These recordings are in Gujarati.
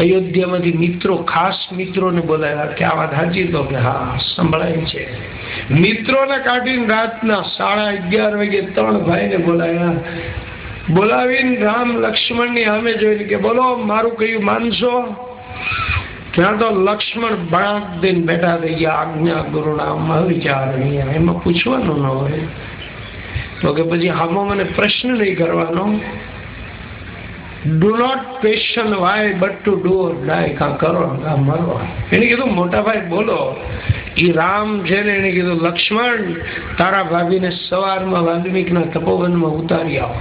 અયોધ્યામાંથી મિત્રો, ખાસ મિત્રોને બોલાવ્યા કે આ વાત સાચી તો કે હા, સંભળાય છે. મિત્રોને કાઢીને રાતના સાડા અગિયાર વાગે ત્રણ ભાઈને બોલાવ્યા. બોલાવીને રામ લક્ષ્મણની સામે જોઈને કે બોલો, મારું કયું માનશો? ત્યાં તો લક્ષ્મણ બળાક દિન બેઠા થઈ ગયા. આજ્ઞા ગુરુના વિચારણીય એમાં પૂછવાનું ન હોય. તો કે પછી હામો મને પ્રશ્ન નહીં કરવાનો. Do not question why but to do or die કાં કરો, કાં મરો એને કીધું, મોટા ભાઈ, બોલો. એ રામ છે ને એને કીધું, લક્ષ્મણ, તારા ભાભીને સવારમાં વાલ્મીકના તપોવનમાં ઉતારી આવો.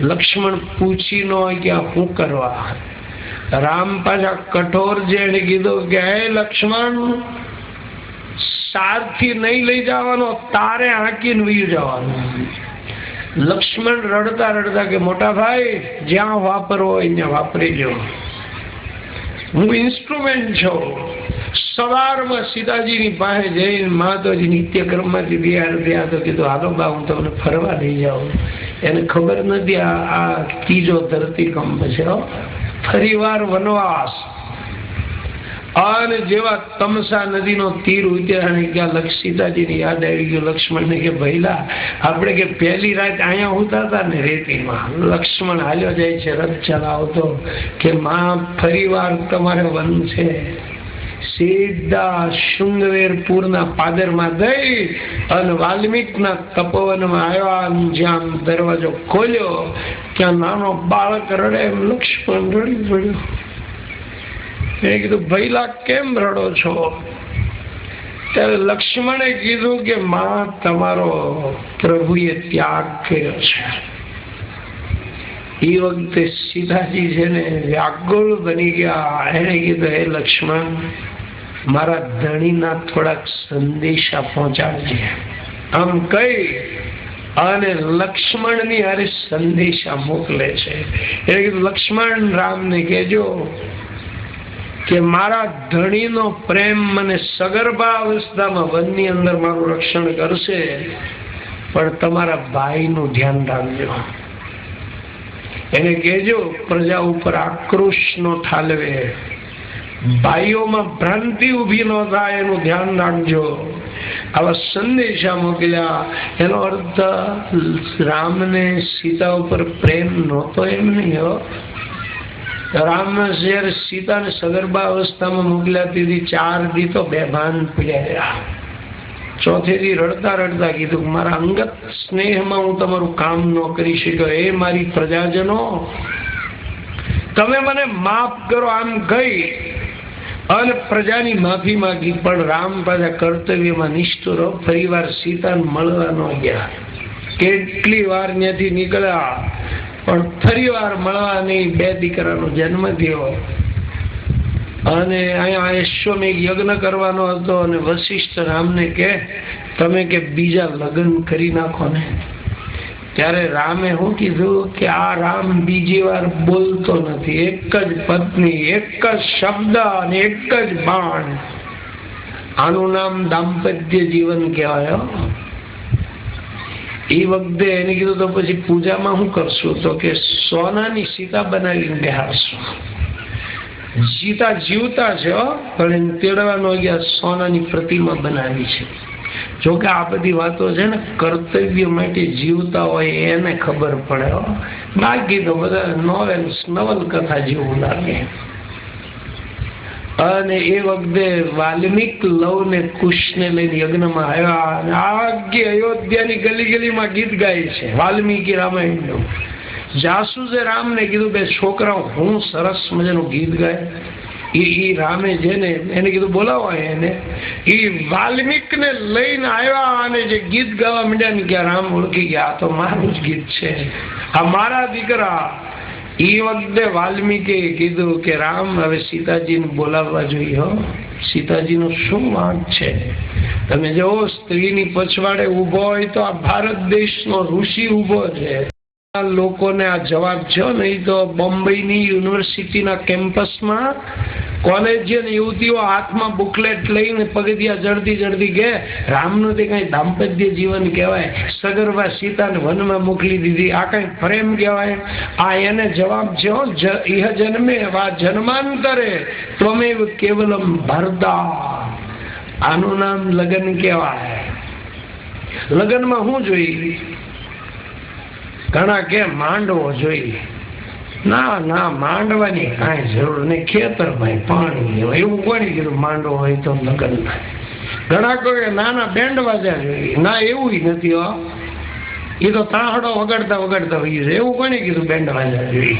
લક્ષ્મણ પૂછી ન હોય કે આ શું કરવા. રામ પાછા કઠોર છે એને કીધું કે, હે લક્ષ્મણ, સારથી નહીં લઈ જવાનો, તારે આંકીને વયું જવાનું. લક્ષ્મણ રડતા રડતા કે, મોટા ભાઈ, જ્યાં વાપરવો અહીંયા વાપરી લો હું ઇન્સ્ટ્રુમેન્ટ છું. સવારમાં સીતાજીની પાસે જઈને માતાજી નિત્યક્રમમાંથી તૈયાર થયા તો કીધું, હાલો બા, હું તમને ફરવા લઈ જાઉં. એને ખબર નથી આ ત્રીજો ધરતીકંપ છે ફરી વાર વનવાસ. અને જેવા તમસા નદીનો તીર ઉતર્યા ગયા લક્ષ યાદ આવી ગયું લક્ષ્મણને કે ભૈલા, આપણે કે પહેલી રાત અહીંયા ઉતા હતા ને રેતીમાં. લક્ષ્મણ હાલ્યો જાય છે, રથ ચલાવતો કે માં, ફરીવાર તમારે વન છે. સીધા શૃંગવેરપુરના પાદરમાં ગઈ અને વાલ્મીકના તપોવનમાં આવ્યા જ્યાં દરવાજો ખોલ્યો, ત્યાં નાનો બાળક રડે, લક્ષ્મણ રડી પડ્યો. એને કીધું ભૈલા કેમ રડો છો? ત્યારે લક્ષ્મણે કીધું કે, માં, તમારો પ્રભુએ ત્યાગ કર્યો છે. એ વખતે સીતાજી છે ને વ્યાકુળ બની ગયા. એને કીધું, હે લક્ષ્મણ, મારા ધણીના થોડાક સંદેશા પહોંચાડજે. આમ કઈ અને લક્ષ્મણની હારે સંદેશા મોકલે છે. એટલે કીધું, લક્ષ્મણ, રામને કહેજો કે મારા ધણીનો પ્રેમ મને સગર્ભા અવસ્થામાં વનની અંદર મારું રક્ષણ કરશે, પણ તમારા ભાઈનું ધ્યાન રાખજો. એને કહેજો, પ્રજા ઉપર આક્રોશ નો ઠાલવે. ભાઈઓમાં ભ્રાંતિ ઊભી ન થાય, એનું ધ્યાન રાખજો. આવા સંદેશા મોકલ્યા. એનો અર્થ રામને સીતા ઉપર પ્રેમ નહોતો એમ નહીં હો રામ જયારે સીતાને સગર્ભા અવસ્થામાં મોકલ્યા તેથી ચાર દી તો બેભાન પડ્યા ચોથે દી રડતા રડતા કીધું મારા અંગત સ્નેહમાં હું તમારું કામ ન કરી શક્યો. એ મારી પ્રજાજનો, તમે મને માફ કરો, આમ ગઈ. અને પ્રજાની માફી માંગી, પણ રામ પાછા કર્તવ્યમાં નિષ્ઠુર ફરીવાર સીતાને મળવા ન ગયા. કેટલી વાર ત્યાંથી નીકળ્યા. પણ ફરી વાર મળવાની બે દીકરાનો જન્મ થયો. અને અહીંયા અશ્વમેઘ યજ્ઞ કરવાનો હતો અને વશિષ્ઠ રામને કે, તમે કે બીજા લગ્ન કરી નાખો ને. ત્યારે રામે શું કીધું કે, આ રામ બીજી વાર બોલતો નથી. એક જ પત્ની, એક જ શબ્દ અને એક જ બાણ. આનું નામ દાંપત્ય જીવન કહેવાય. એ વખતે એને કીધું તો પછી પૂજામાં શું કરશું? તો કે સોનાની સીતા બનાવીને બેહાડશું. સીતા જીવતા છે પણ તેડવાનો ગયા, સોનાની પ્રતિમા બનાવી છે. જો કે આ બધી વાતો છે ને, કર્તવ્ય માટે જીવતા હોય એને ખબર પડે. બાકી તો બધા નોવેલ્સ, નવલકથા જેવું લાગે. અને એ વખતે વાલ્મિક લવ ને કુશ ને લઈને યજ્ઞમાં આવ્યા અને આખી અયોધ્યાની ગલી ગલીમાં ગીત ગાય છે, વાલ્મીકી રામાયણનું. જાસૂસે રામને કીધું કે, છોકરાઓ, હું સરસ મજાનું ગીત ગાય. એ એ રામે જેને એને કીધું, બોલાવો એને. એ વાલ્મીક ને લઈને આવ્યા અને જે ગીત ગાવા માંડ્યા ને કે રામ ઓળખી ગયા, આ તો મારું જ ગીત છે. આ મારા દીકરા એ વખતે વાલ્મીકે કીધું કે, રામ, હવે સીતાજીને બોલાવવા જોઈએ, હો. સીતાજીનો શું વાંક છે? તમે જો, સ્ત્રીની પછવાડે ઊભો હોય તો આ ભારત દેશનો ઋષિ ઊભો છે. લોકોને આ જવાબ છે ને તો બોમ્બેની યુનિવર્સિટીના કેમ્પસમાં કોલેજિયન યુવતીઓ હાથમાં બુકલેટ લઈને પગથિયા જડતી જડતી કે રામનું તે કઈ દાંપત્ય જીવન કહેવાય? સગર્ભા સીતાને વનમાં મોકલી દીધી. આ કઈ પ્રેમ કહેવાય? આ એને જવાબ છે ઇહ જન્મે, વા જન્માંતરે, ત્વમેવ કેવલમ ભરદા. આનું નામ લગ્ન કહેવાય. લગ્નમાં શું જોઈ? ઘણા કે માંડવો જોઈએ ના ના, માંડવાની કાંઈ જરૂર નહીં. ખેતરમાં પાણી એવું કોને કીધું? માંડવો હોય તો લગ્ન ઘણા કોઈ નાના બેન્ડ વાજા જોઈએ ના, એવું નથી, હો. એ તો તાહડો વગાડતા વગાડતા હોય છે એવું કોને કીધું બેન્ડ વાજા જોઈએ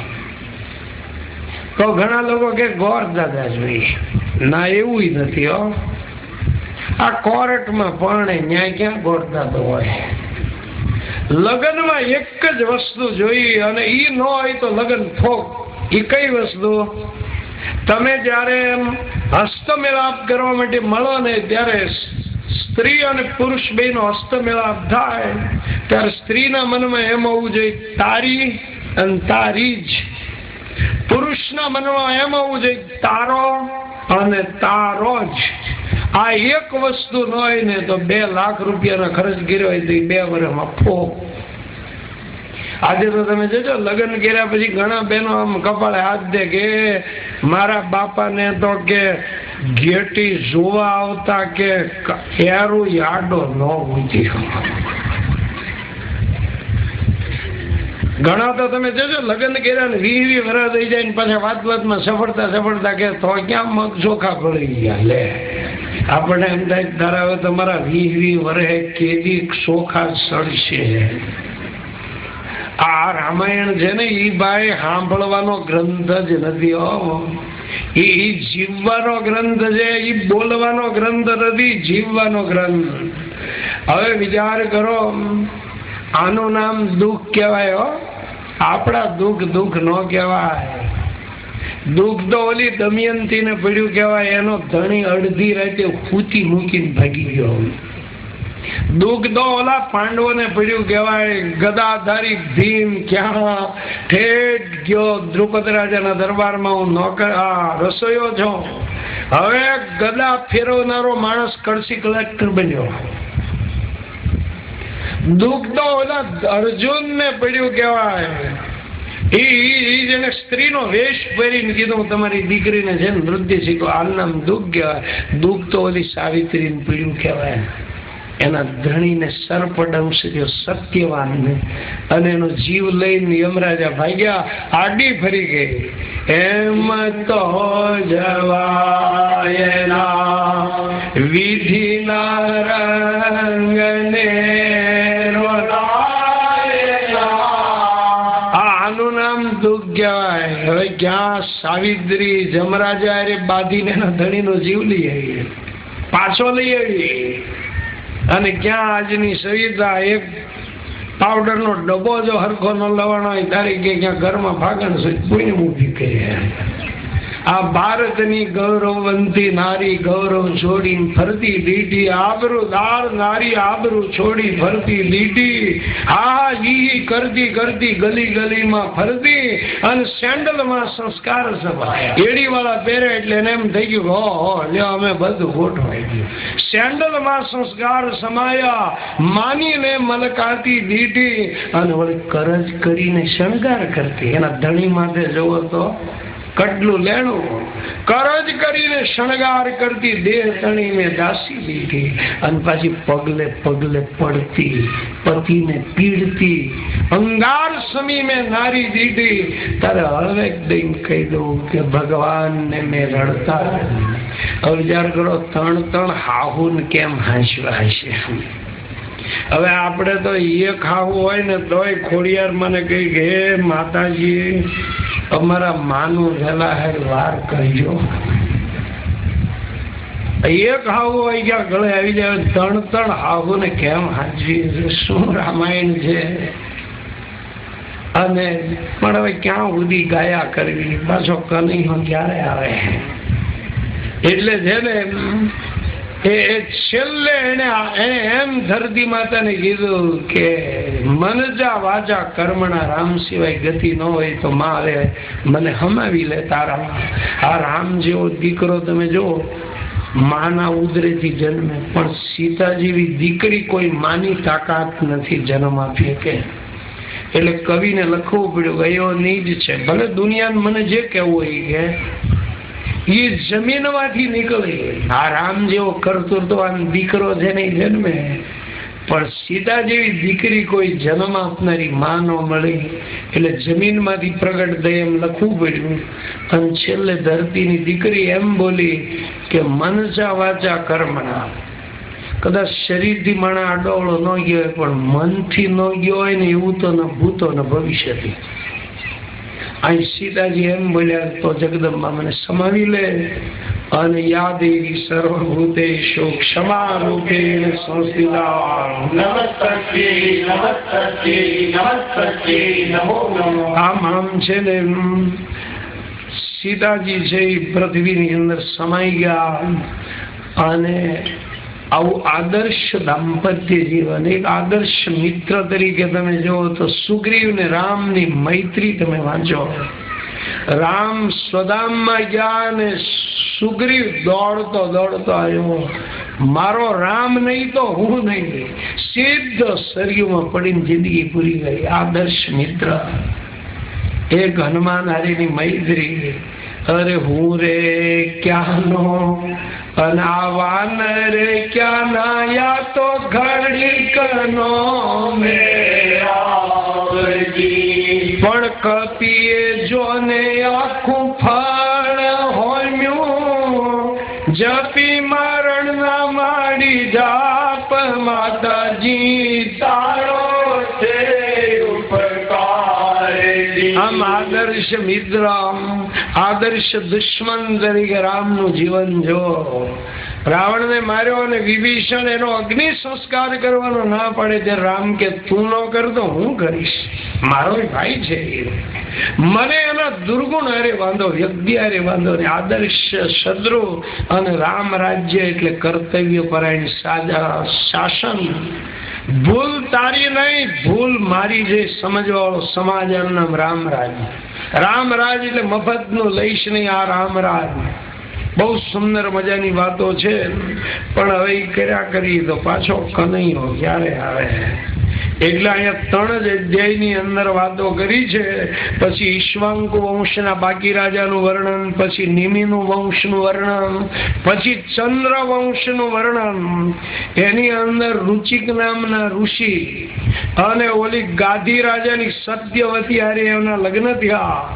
તો ઘણા લોકો કે ગોર દાદા જોઈએ ના, એવું નથી, હો. આ કોર્ટમાં પણ ન્યાય ક્યાં ગોર દાદો હોય? લગ્નમાં એક જ વસ્તુ જોઈ અને એ ન હોય તો લગ્ન ફોક એ કઈ વસ્તુ? તમે જ્યારે એમ હસ્તમેળાપ કરવા માટે મળો ને ત્યારે સ્ત્રી અને પુરુષ બે નો હસ્તમેળાપ થાય, ત્યારે સ્ત્રીના મનમાં એમ હોવું જોઈએ, તારી અને તારી જ. પુરુષના મનમાં એમ હોવું જોઈએ, તારો અને તારો જ. આ એક વસ્તુ ન હોય ને તો બે લાખ રૂપિયાના ખર્ચ કર્યો હોય તો એ બે વર્ષમાં ફોક આજે તો તમે જોજો, લગ્ન કર્યા પછી ઘણા બહેનો આમ કપાળે હાથ દે કે મારા બાપાને તો કે ઘેટી જોવા આવતા કે એરું યાડો ન ઉઠ્યો ઘણા તો તમે જોજો, લગ્ન કર્યા ને વી વી વરા થઈ જાય ને પાછા વાત વાતમાં સફળતા સફળતા કે તો ક્યાં મગ ચોખા પડી ગયા? લે. આપણે એમ થાય ધારા હવે તમારા વી વી વરે કેદી ચોખા સડશે આ રામાયણ છે ને એ ભાઈ સાંભળવાનો ગ્રંથ જ નથી હો. એ જીવવાનો ગ્રંથ છે એ બોલવાનો ગ્રંથ નથી, જીવવાનો ગ્રંથ. હવે વિચાર કરો, આનું નામ દુઃખ કહેવાય હો. આપણા દુઃખ દુઃખ ન કહેવાય. દુઃખ તો ઓલી દમયંતી ને પડ્યું કહેવાય, એનો ધણી અડધી રાતે ફૂતી મૂકીને ભાગી ગયો દુઃખ તો ઓલા પાંડવો ને પડ્યું કહેવાય, ગદાધારી ભીમ ક્યાં ઠેઠ ગયો દ્રુપદ રાજાના દરબારમાં, હું નોકર, આ રસોઈયો છું. હવે ગદા ફેરવનારો માણસ કળસી કલેક્ટર બન્યો. દુઃખ તો ઓલા અર્જુન ને પડ્યું કહેવાય સ્ત્રીનો વેશ પહેરીને કીધું તમારી દીકરીને છે ને નૃત્ય શીખો આ દુઃખ કહેવાય. દુઃખ તો ઓલી સાવિત્રીને પીડું કહેવાય. એના ધણીને સર્પડંશ થયો સત્યવાનને અને એનો જીવ લઈને યમરાજા ભાગ્યા, આડી ફરી ગઈ. એમ તો જવાયના વિધિના રંગને ક્યાં સાવિત્રી જમરાજા અરે બાંધીને ધણીનો જીવ લઈ આવી પાછો લઈ આવી અને ક્યાં આજની સવિતા એક પાવડરનો ડબ્બો જો હરખો ન લવાનો હોય તારીખે ક્યાં ઘરમાં ભાગણ સુધી કોઈને ઊભી કરે આ ભારતની ગૌરવવંતી નારી ગૌરવ છોડી ફરતી લીટી આબરૂદાર નારી, આબરૂ છોડી ફરતી લીટી આ ઈ કરતી કરતી ગલી ગલીમાં ફરતી અને સેન્ડલમાં સંસ્કાર સભા એડીવાળા પહેરે એટલે એને એમ થઈ ગયું હો હો, લ્યો, અમે બધું ગોઠવાઈ ગયું. સેન્ડલમાં સંસ્કાર સમાયા માનીને મલકાતી દીટી અને વળી કરજ કરીને શણગાર કરતી. એના ધણી માથે જવો તો કટલું લેણું. કરજ કરીને શણગાર કરતી દેહ તણીને દાસી લીધી. અને પાછી પગલે પગલે પડતી, પતિને પીડતી, અંગાર સમી મેં નારી દીધી. તારે હવે દઈને કહી દઉં કે ભગવાનને મેં રડતા હવે વિચાર કરો ત્રણ ત્રણ હાહુન કેમ હાંસવા હશે? હવે આપણે તો એ ખાવું હોય ને તોય ખોડિયાર મને કહી કે, હે માતાજી અમારા માનું વહેલા હેર વાર કરજો એક હાવું આવી ગયા, ગળે આવી જાય ત્રણ ત્રણ હાવો ને કેમ હાજવી શું રામાયણ છે? અને પણ હવે ક્યાં ઉડી ગાયા કરવી? પાછો કનૈયો ક્યારે આવે? એટલે છે ને એ છેલ્લે એને એને એમ ધરતી માતાને કીધું કે મનજા વાજા કર્મણા રામ સિવાય ગતિ ન હોય તો મારે મને હમાવી લે તારા આ રામ જેવો દીકરો તમે જુઓ માના ઉદરેથી જન્મે, પણ સીતા જેવી દીકરી કોઈ માની તાકાત નથી જન્મ આપીએ કે એટલે કવિને લખવું પડ્યું ગયો જ છે. ભલે દુનિયા મને જે કહેવું હોય કે એ જમીનમાંથી નીકળી આ રામ જેવો કરતુરતવાન દીકરો છે ને જન્મે. પણ સીતા જેવી દીકરી કોઈ જન્મ આપનારી માં ન મળી. એટલે જમીનમાંથી પ્રગટ થઈ એમ લખવું પડ્યું. અને છેલ્લે ધરતીની દીકરી એમ બોલી કે મનસા વાચા કર્મણા કદાચ શરીરથી માણા અડોળો ન ગયો હોય, પણ મનથી ન ગયો હોય ને એવું તો ન ભૂતો ન ભવિષ્યથી. અહીં સીતાજી એમ બોલ્યા તો જગદંબા મને સમાવી લે અને યાદ એવી સર્વભૂતેશો ક્ષમા રૂપેણ સંસ્થિતા નમસ્તે નમસ્તે નમસ્તે નમો નમો. આમ આમ છે ને સીતાજી છે એ પૃથ્વીની અંદર સમાઈ ગયા અને આવું આદર્શ દાંપત્ય જીવન, એક આદર્શ મિત્ર તરીકે તમે જુઓ તો સુગ્રીવ ને રામની મૈત્રી તમે વાંચો. રામ સ્વદામમાં ગયા અને સુગ્રીવ દોડતો દોડતો આવ્યો. મારો રામ નહીં તો હું નહીં સિદ્ધ સરયુમાં પડીને જિંદગી પૂરી ગઈ. આદર્શ મિત્ર. એક હનુમાન હારીની મૈત્રી. અરે હું રે, ક્યાંનો? અને આ વાનર ક્યાં યા તો ઘડીકનો મેરાવજી પણ કપીએ જોને આખું ફળ હોમ્યું જપી મરણ ના માડી જાપ માતાજી તારો આદર્શ મિત્ર આદર્શ દુશ્મન તરીકે રામનું જીવન જો રાવણને માર્યો અને વિભીષણ એનો અગ્નિ સંસ્કાર કરવાનો ના પડે તે રામ કે તું ન કર હું કરીશ મારો ભાઈ છે મને એના દુર્ગુણ હારે વાંધો વ્યક્તિ હારે વાંધો ને આદર્શ શત્રુ અને રામ રાજ્ય એટલે કર્તવ્ય પરાયણ શાસન। ભૂલ તારી નહીં, ભૂલ મારી જે સમજવાળો સમાજ એનું નામ રામરાજ. રામરાજ એટલે મફતનું લઈશ નહીં આ રામરાજ. બહુ સુંદર મજાની વાતો છે. પણ હવે કર્યા કરી તો પાછો કનૈયો ક્યારે આવે? એટલે અહીંયા ત્રણ જ અધ્યાયની અંદર વાતો કરી છે. પછી ઈશ્વાંકુ વંશના બાકી રાજાનું વર્ણન, પછી નિમિનું વંશનું વર્ણન, પછી ચંદ્ર વંશનું વર્ણન. એની અંદર રુચિક નામના ઋષિ અને ઓલી ગાધી રાજાની સત્યવતી હારે એમના લગ્ન થયા.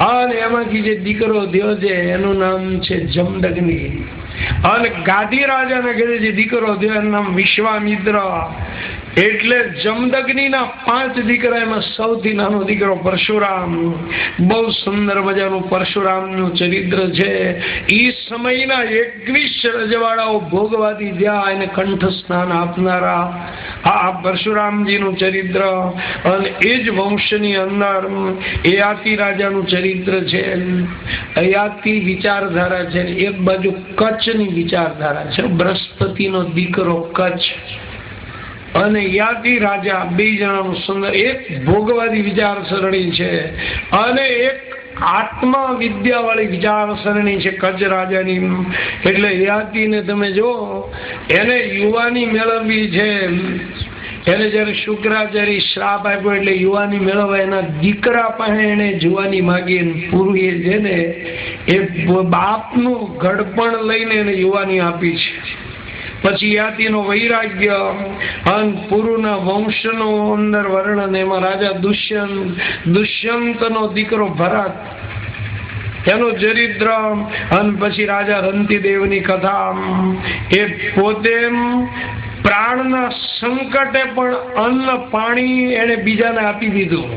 અને એમાંથી જે દીકરો થયો છે, એનું નામ છે જમદગ્નિ. અને ગાદી રાજાને ઘરે જે દીકરો થયો, એનું નામ વિશ્વામિત્ર. એટલે જમદગ્નિના પાંચ દીકરા એમાં સૌથી નાનો દીકરો પરશુરામ. બહુ સુંદર મજાનું પરશુરામનું ચરિત્ર છે. ઈ સમયના એકવીસ રજવાડાઓ ભોગવાથી જ્યાં એને કંઠ સ્નાન આપનારા. આ પરશુરામજીનું ચરિત્ર અને એ જ વંશની અંદર એયાતિ રાજાનું ચરિત્ર છે. અયાતિ વિચારધારા છે એક બાજુ કચ્છની વિચારધારા છે. બૃહસ્પતિનો દીકરો કચ્છ. અને યાદી રાજા બે સુંદર, એક ભોગવાદી વિચારસરણી છે અને એક આત્મા વિદ્યા વાળી વિચારસરણી છે કચ્છ રાજાની. એટલે યાદીને તમે જો એને યુવાની મેળવવી છે. એને જયારે શુક્રાચાર્ય શ્રાપ આપ્યો એટલે યુવાની મેળવવા એના દીકરા પાસે એને જુવાની માગી પૂર્વીએ છે ને એ બાપનું ઘડપણ લઈને એને યુવાની આપી છે. પછી યાતિનો વૈરાગ્ય અને પુરુના વંશનો અંદર વર્ણન, એમાં રાજા દુષ્યંત, દુષ્યંતનો દીકરો ભરત, એનો ચરિત્ર, અને પછી રાજા રંતિદેવની કથા. એ પોતે પ્રાણના સંકટે પણ અન્ન પાણી એને બીજાને આપી દીધું.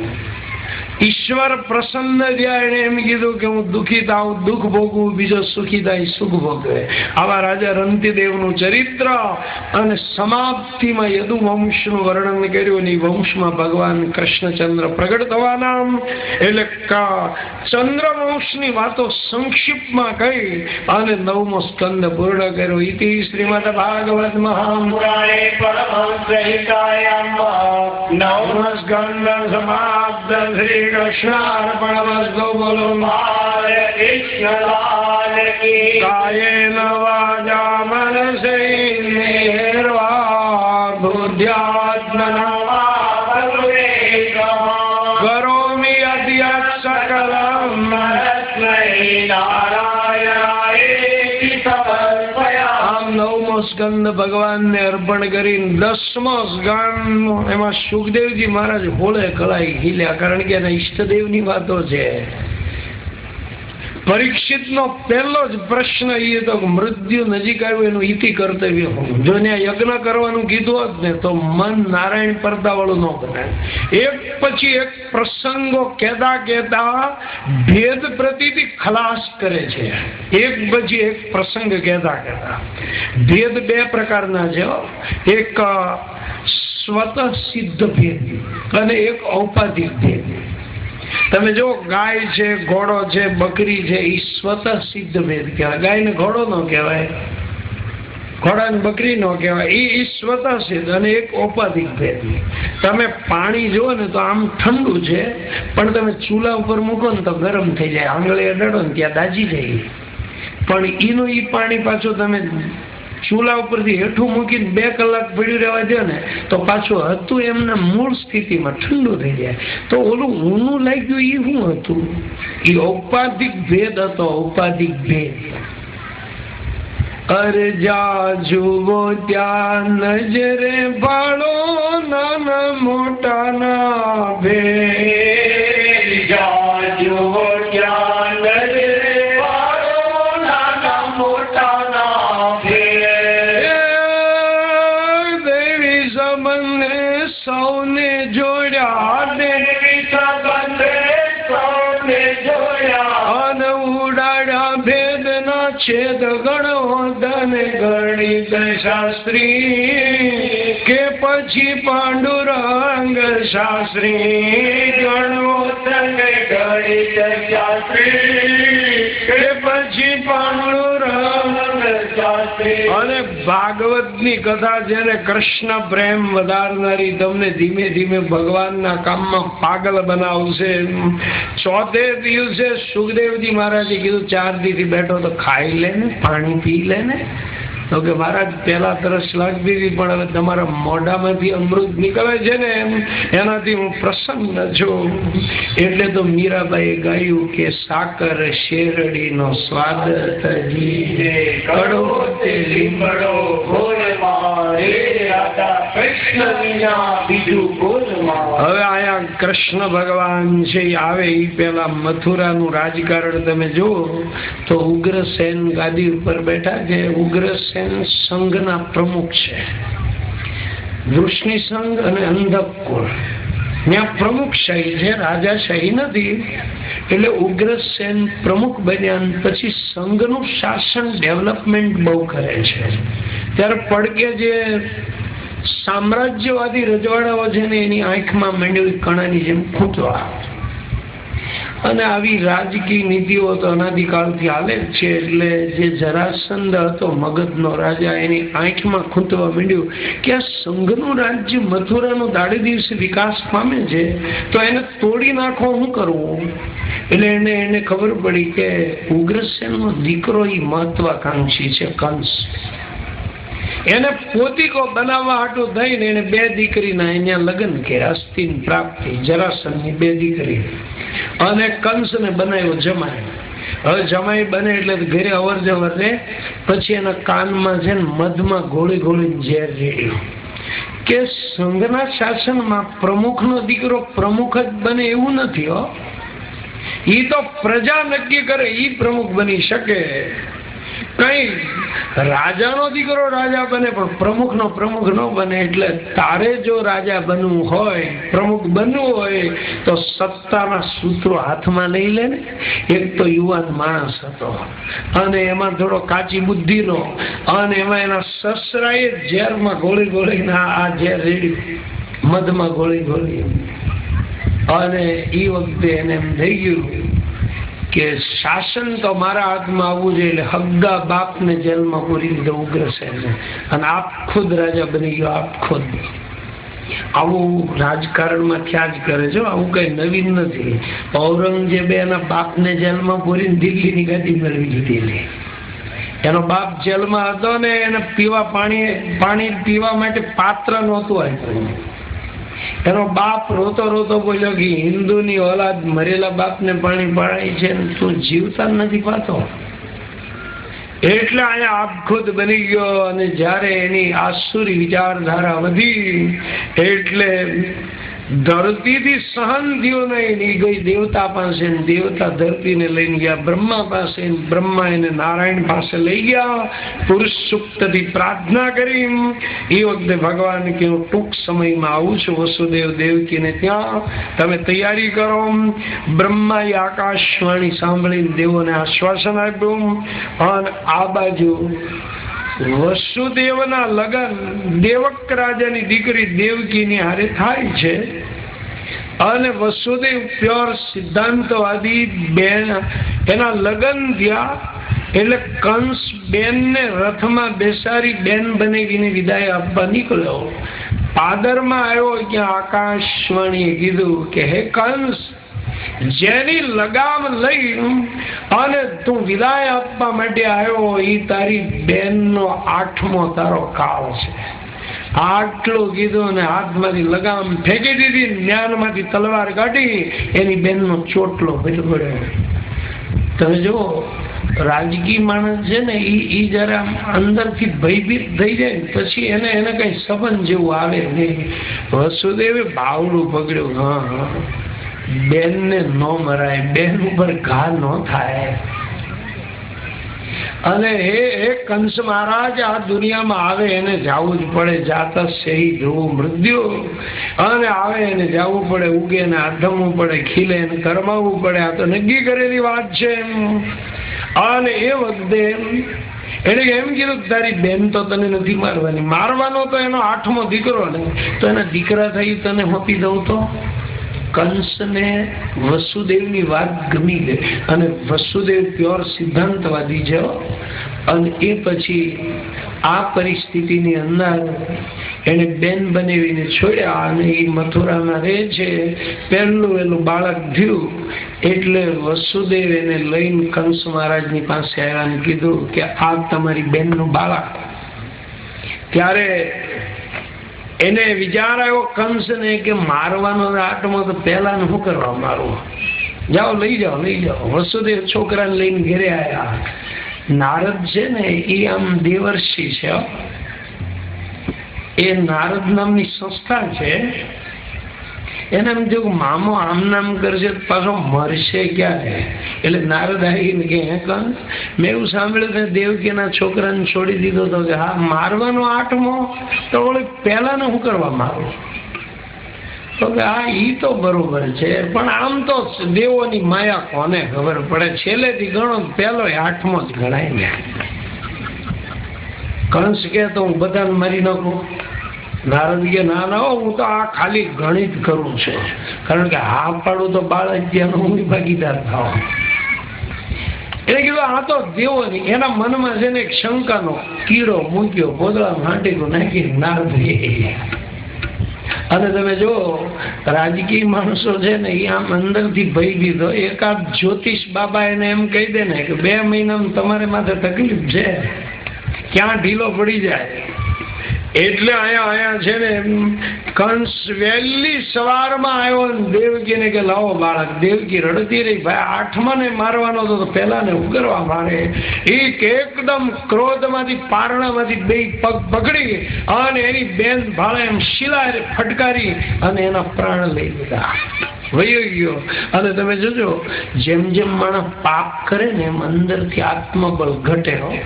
ઈશ્વર પ્રસન્ન થયા એને એમ કીધું કે હું દુઃખી થાઉં, દુઃખ ભોગવું, બીજો સુખી થાય, સુખ ભોગવે. આવા રાજા રંતિદેવનું ચરિત્ર અને સમાપ્તિમાં યદુ વંશનું વર્ણન કર્યું વંશમાં ભગવાન કૃષ્ણચંદ્ર પ્રગટ થવાના. એટલે ચંદ્રવંશની વાતો સંક્ષિપ્તમાં કહી અને નવમો સ્કંદ પૂર્ણ કર્યો. ઇતિ શ્રીમદ ભાગવત મહા પુરાણે નવમ સ્કંદ સમાપ્ત શ્રી કૃષ્ણાર્પણમસ્તુ બોલો મારે કૃષ્ણ લાલ કી નવા જામન મનસૈર્વા સ્કંદ ભગવાનને અર્પણ કરીને દસમો સ્કંદ એમાં સુખદેવજી મહારાજ હોળે કળાઈ હિલ્યા કારણ કે એના ઈષ્ટદેવની વાતો છે. પરીક્ષિતનો પહેલો જ પ્રશ્ન એ તો મૃત્યુ નજીક આવ્યું એનું ઇતિ કર્તવ્ય જો ત્યાં યજ્ઞ કરવાનું કીધું હોત ને તો મન નારાયણ પડદાવાળું ન બને એક પછી એક પ્રસંગો કહેતા કહેતા ભેદ પ્રતિથી ખલાસ કરે છે. એક પછી એક પ્રસંગ કહેતા કહેતા. ભેદ બે પ્રકારના છે એક સ્વતઃ સિદ્ધ ભેદ અને એક ઔપાધિક ભેદ. તમે જો ગાય છે, ઘોડો છે, બકરી છે એ સ્વતઃ સિદ્ધ ભેદ કહેવાય. ગાયને ઘોડો ન કહેવાય ઘોડા ને બકરી નો કહેવાય એ સ્વતઃ સિદ્ધ અને એક ઔપાધિક ભેદ તમે પાણી જુઓ ને તો આમ ઠંડુ છે, પણ તમે ચૂલા ઉપર મૂકો ને તો ગરમ થઈ જાય. આંગળી અડાડો ને ત્યાં દાજી જાય. પણ એનું એ પાણી પાછું તમે ચૂલા ઉપરથી હેઠું મૂકીને બે કલાક પડ્યું રહેવા દે ને, તો પાછું હતું એમના મૂળ સ્થિતિમાં ઠંડુ થઈ જાય. તો ઓલું ઊનું લાગ્યું એ શું હતું? એ ઔપાધિક ભેદ હતો, ઔપાધિક ભેદ. અરજા જુઓ ત્યાં નજરે ભાડો નાના મોટાના ભેદ. શાસ્ત્રી કે પછી પાંડુરંગ શાસ્ત્રી ગણો ગણિત શાસ્ત્રી કથા જેને કૃષ્ણ પ્રેમ વધારનારી તમને ધીમે ધીમે ભગવાનના કામમાં પાગલ બનાવશે. ચોથે દિવસે સુખદેવજી મહારાજે કીધું, ચાર દીથી બેઠો તો ખાઈ લે ને, પાણી પી લે ને. તો કે મહારાજ પેલા તરસ લાગતી હતી, પણ હવે તમારા મોઢામાંથી અમૃત નીકળે છે ને એમ, એનાથી હું પ્રસન્ન છું. એટલે તો મીરાબાઈએ ગાયું કે સાકર શેરડીનો સ્વાદ તજી કડો તે લીમડો બોલમાં હવે આયા કૃષ્ણ ભગવાન છે આવે એ પેલા મથુરાનું રાજકારણ તમે જુઓ, તો ઉગ્રસેન ગાદી ઉપર બેઠા છે ઉગ્રસેન સંઘના પ્રમુખ છે. વૃષ્ણિ સંઘ અને અંધકુળ ત્યાં પ્રમુખશાહી છે રાજાશાહી નથી, એટલે ઉગ્રસેન પ્રમુખ બન્યા પછી સંઘનું શાસન ડેવલપમેન્ટ બહુ કરે છે. ત્યારે પડકે જે સામ્રાજ્યવાદી રજવાડાઓ છે ને એની આંખમાં મંડ્યું કણાની જેમ ખૂટવા અને આવી રાજકીય નીતિઓ તો અનાધિકાળથી હાલે જ છે, એટલે જે જરાસંધ હતો મગધનો રાજા, એની આંખમાં ખૂંચવા માંડ્યું કે આ સંઘનું રાજ્ય મથુરાનો દાડે દિવસે વિકાસ પામે છે, તો એને તોડી નાખો શું કરવું એટલે એને એને ખબર પડી કે ઉગ્રસેનનો દીકરો એ મહત્વાકાંક્ષી છે કંસ. એને પોતિકો બનાવવા હાટું થઈને એને બે દીકરીના અહીંયા લગ્ન કર્યા અસ્થિન પ્રાપ્તિ, જરાસનની બે દીકરી. અને કંસને બનાવ્યો જમાય હવે જમાઈ બને એટલે ઘરે અવર જવર રે પછી એના કાનમાં છે ને મધમાં ગોળી ગોળી ઝેર રેડ્યું. કે સંઘના શાસનમાં પ્રમુખનો દીકરો પ્રમુખ જ બને એવું નથી, હો. ઈ તો પ્રજા નક્કી કરે, ઈ પ્રમુખ બની શકે. કઈ રાજાનો દીકરો રાજા બને, પણ પ્રમુખનો પ્રમુખ ન બને, એટલે તારે જો રાજા બનવું હોય, પ્રમુખ બનવું હોય, તો સત્તાના સૂત્રો હાથમાં લઈ લે ને. એક તો યુવાન માણસ હતો, અને એમાં થોડો કાચી બુદ્ધિનો, અને એમાં એના સસરાએ ઝેરમાં ગોળી ગોળીને આ આ ઝેર રેડ્યું, મધમાં ગોળી ગોળી. અને એ વખતે એને એમ થઈ ગયું કે શાસન તો મારા હાથમાં આવવું જોઈએ એટલે હગ્ગા બાપને જેલમાં પૂરી દીધો ઉગ્રસેને અને આપ ખુદ રાજા બની ગયો, આપ ખુદ. આવું રાજકારણમાં થયા જ કરે છે. આવું કઈ નવીન નથી. ઔરંગઝેબે એના બાપને જેલમાં પૂરીને દિલ્હીની ગાદી મેળવી લીધેલી એનો બાપ જેલમાં હતો ને એને પીવા પાણી પાણી પીવા માટે પાત્ર નહોતું આપ્યું. એનો બાપ રોતો રોતો બોલ્યો કે હિન્દુની ઓલાદ મરેલા બાપને પાણી પડાય છે તું જીવતા નથી પાતો. એટલે અહીંયા આપ ખુદ બની ગયો અને જ્યારે એની આસુરી વિચારધારા વધી, એટલે ધરતીથી સહન થયું નહીં. એ ગઈ દેવતા પાસે દેવતા ધરતીને લઈને ગયા, બ્રહ્મા પાસે બ્રહ્મા એને નારાયણ પાસે લઈ ગયા. પુરુષ સુક્તથી પ્રાર્થના કરી. એ વખતે ભગવાન કે હું ટૂંક સમયમાં આવું છું વસુદેવ દેવકીને ત્યાં. તમે તૈયારી કરો. બ્રહ્માએ આકાશવાણી સાંભળીને દેવોને આશ્વાસન આપ્યું. અને આ બાજુ વસુદેવના લગન દેવક રાજાની દીકરી દેવકીની હારે થાય છે. અને વસુદેવ પ્યોર સિદ્ધાંતવાદી બેન, એના લગન થયા એટલે કંસ બેન ને રથમાં બેસાડી બેન બનેગીને વિદાય આપવા નીકળ્યો. પાદરમાં આવ્યો ત્યાં આકાશવાણીએ કીધું કે, હે કંસ જેની લગામ લઈ અને તું વિદાય આપવા માટે આવ્યો એ તારી બેનનો આઠમો તારો કાળ છે. આટલું કીધું ને હાથમાંથી લગામ ફેંકી દીધી જ્ઞાનમાંથી તલવાર કાઢી, એની બેનનો ચોટલો પડ્યો તમે જુઓ રાજકીય માણસ છે ને એ એ જરા અંદરથી ભયભીત થઈ જાય પછી એને એને કઈ સંબંધ જેવું આવે નહીં. વસુદેવે ભાવડું પકડ્યું, હા હા. બેન ને ન મરાય, બેન ઉપર ઘા ન થાય. અને એ એ કંસ મહારાજ આ દુનિયામાં આવે એને જવું જ પડે, જાત સહી ધ્રુવ મૃત્યુ. અને આવે એને જવું પડે, ઉગે ને આધમવું પડે, ખીલે ને કરમાવવું પડે, આ તો નક્કી કરેલી વાત છે. અને એ વખતે એને એમ કીધું તારી બેન તો તને નથી મારવાની, મારવાનો તો એનો આઠમો દીકરો ને, તો એના દીકરા થઈ તને હોપી દઉં તો? કંસને વસુદેવની વાત ગમી ગઈ અને વસુદેવ પ્યોર સિદ્ધાંતવાદી છે અને એ પછી આ પરિસ્થિતિની અંદર એને બેન બનાવીને છોડ્યા અને એ મથુરામાં રહે છે. પહેલું એનું બાળક થયું એટલે વસુદેવ એને લઈને કંસ મહારાજની પાસે આવ્યા અને કીધું કે આ તમારી બેનનું બાળક. ત્યારે એને વિચાર આવ્યો કંસને કે મારવાનો આટમાં તો પેલા શું કરવા મારું? જાઓ, લઈ જાઓ લઈ જાઓ. વસુદેવ છોકરાને લઈને ઘરે આવ્યા નારદ છે ને, એ આમ દેવર્ષિ છે એ નારદ નામની સંસ્થા છે. એને એમ થયું મામો આમ નામ કરશે પાછો મરશે ક્યારે? એટલે નારદ આવીને કે હે કંસ મેં એવું સાંભળ્યું કે દેવકીના છોકરાને છોડી દીધો તો કે હા, મારવાનો આઠમો તો ઓલી પહેલા હું કરવા મારું? તો કે હા, ઈ તો બરોબર છે, પણ આમ તો દેવોની માયા કોને ખબર પડે? છેલ્લેથી ગણો પહેલો આઠમો જ ગણાય ને. કંસ કે તો હું બધાને મારી નાખું. નારદ કે ના ના હું તો આ ખાલી ગણિત કરું છે. કારણ કે હા પાડું તો ત્યાંનો હું ભાગીદાર થાવ. એટલે કીધું, આ તો દેવો નહીં એના મનમાં છે ને એક શંકાનો કીડો મૂક્યો ગોદડા હાંડીનું નાખી નારદ. અને તમે જો રાજકીય માણસો છે ને એ આમ અંદરથી ભય દીધો એકાદ જ્યોતિષ બાબા એને એમ કહી દે ને કે બે મહિનામાં તમારે માથે તકલીફ છે. ક્યાં ઢીલો પડી જાય. એટલે અહીંયા અહીંયા છે ને કંસ વહેલી સવારમાં આવ્યો ને દેવકીને કે લાવો બાળક, દેવકી રડતી રહી, ભાઈ આઠમા ને મારવાનો તો પહેલાને ઉગરવા મારે. એક એકદમ ક્રોધમાંથી, પારણામાંથી બે પગ પકડી અને એની બેન ભાળે એમ શિલા ફટકારી અને એના પ્રાણ લઈ લીધા. વયો ગયો. અને તમે જોજો, જેમ જેમ માણસ પાપ કરે ને એમ અંદરથી આત્મબળ ઘટે હો.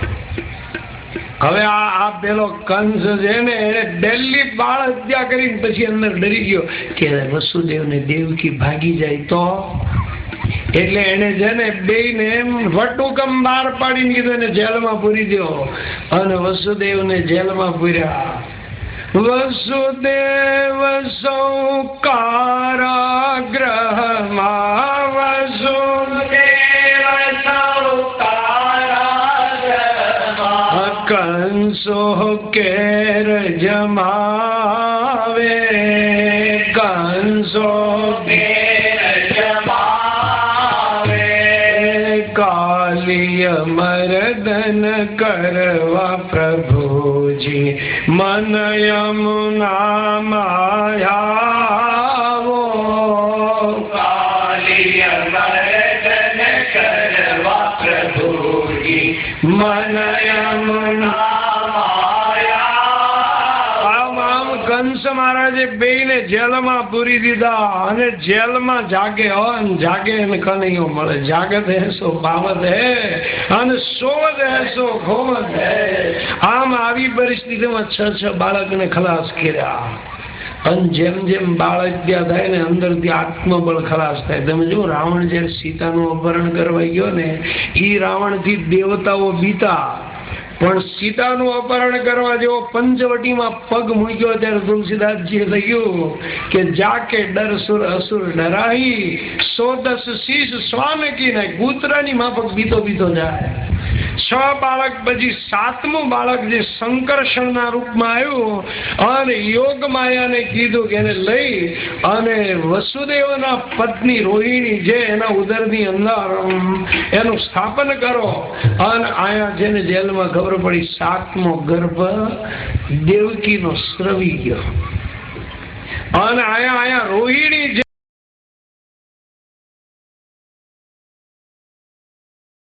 હવે આ આ પેલો કંસ છે ને, એને દિલ્હી બાળ હત્યા કરીને પછી અંદર ડરી ગયો. કે વસુદેવ ને દેવકી ભાગી જાય તો? એટલે એને છે ને બે ને એમ વટુકમ બહાર પાડીને કીધું, એને જેલમાં પૂરી દો અને વસુદેવ ને જેલમાં પૂર્યા. વસુદેવ સૌકારાગ્રહમાં વસુદેવ કંસો કેર જમાવે કંસો કાલિય મરદન કરવા પ્રભુજી મન યમુના માયાવો. મન યમુના મહારાજે બે ને જેલમાં પૂરી દીધા અને જેલમાં જાગે, અન જાગે ને કનૈયો મળે. જાગત હે સો બાબત હે, અને સોવત હે સો ખોમત હે. આમ આવી પરિસ્થિતિમાં છ છ બાળકને ખલાસ કર્યા. અને જેમ જેમ બાળક ત્યાં થાય ને અંદરથી આત્મબળ ખલાસ થાય. તમે જો રાવણ જયારે સીતાનું અપહરણ કરવા ગયો ને એ રાવણથી દેવતાઓ બીતા. પણ સીતાનું અપહરણ કરવા જેવો પંચવટીમાં પગ મૂક્યો ત્યારે તુલસીદાસજીએ લખ્યું કે જાકે ડર સુર અસુર ડરાહી સો દસ શીશ શ્વાન કી નાય કૂતરાની માફક બીતો બીતો જાય. છ બાળક, પછી સાતમું બાળક જે સંકર્ષણના રૂપમાં આવ્યું, અને યોગ માયાને કીધું કે એને લઈ અને વસુદેવના પત્ની રોહિણી જે એના ઉદરની અંદર એનું સ્થાપન કરો. અને આયા જેને જેલમાં ખબર પડી, સાતમો ગર્ભ દેવકીનો સ્રવી ગયો. અને આયા આયા રોહિણી